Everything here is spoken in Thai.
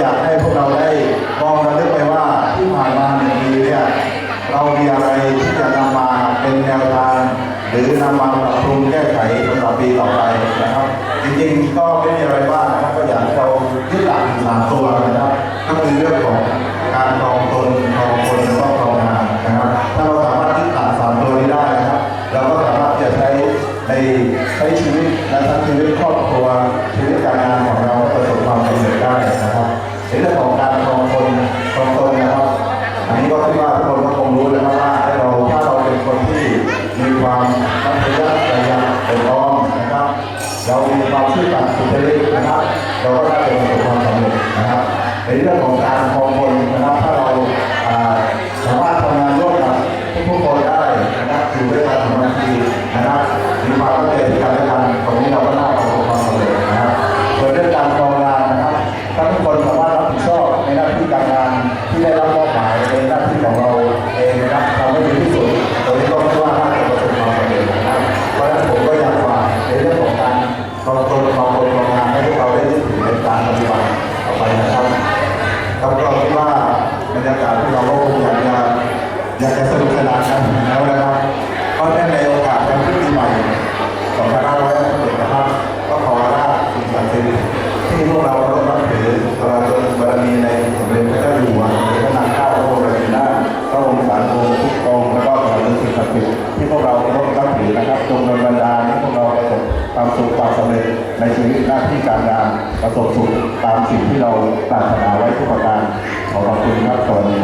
อยากให้พวกเราได้มองระลึกไปว่าที่ผ่านมาหนึ่งปีเนี่ยเรามีอะไรที่จะนำมาเป็นแนวทางหรือนำมาปรับปรุงแก้ไขสำหรับปีต่อไปนะครับ จริงๆก็ไม่มีอะไรบ้านะครับก็อยากให้เรายึดหลักสามตัวนะครับก็คือเรื่องของการกองตนกองคนแล้วก็กองงานนะครับ ถ้าเราสามารถยึดหลักสามตัวนี้ได้นะครับเราก็สามารถจะใช้ในใช้ชีวิตและทั้งชีวิตครอบครัวชีวิตการงานของเราประสบความ อันนี้ก็คิดว่าทุกคนก็คงรู้แล้วนะว่าเราถ้าเราเป็นคนที่มีความรักยักระยันเป็นอ้อมนะครับ เรามีความซื่อสัตย์สุจริตนะครับ เราก็น่าจะประสบความสำเร็จนะครับ ในเรื่องของการคองคนนะครับถ้าเราสามารถทำงานร่วมกับทุกคนได้นะครับอยู่ด้วยกันสมัคคีนะครับมีความเข้าใจที่กันและกันตรงนี้เราก็น่าประสบความสำเร็จนะครับส่วนเรื่องการครองงานนะครับถ้าทุกคนสามารถรับผิดชอบในหน้าที่การงานที่ได้รับมอบ องคนครองงานให้พวกเราได้ยึดถือในการปฏิบัติต่อไปนะครับครับก็คิดว่าบรรยากาศที่เราก็คงอยากจะอยากจะ ความสุขความสำเร็จในชีวิตหน้าที่การงานประสบสุขตามสิ่งที่เราปรารถนาไว้ทุกประการขอขอบคุณครับสวัสดีครับ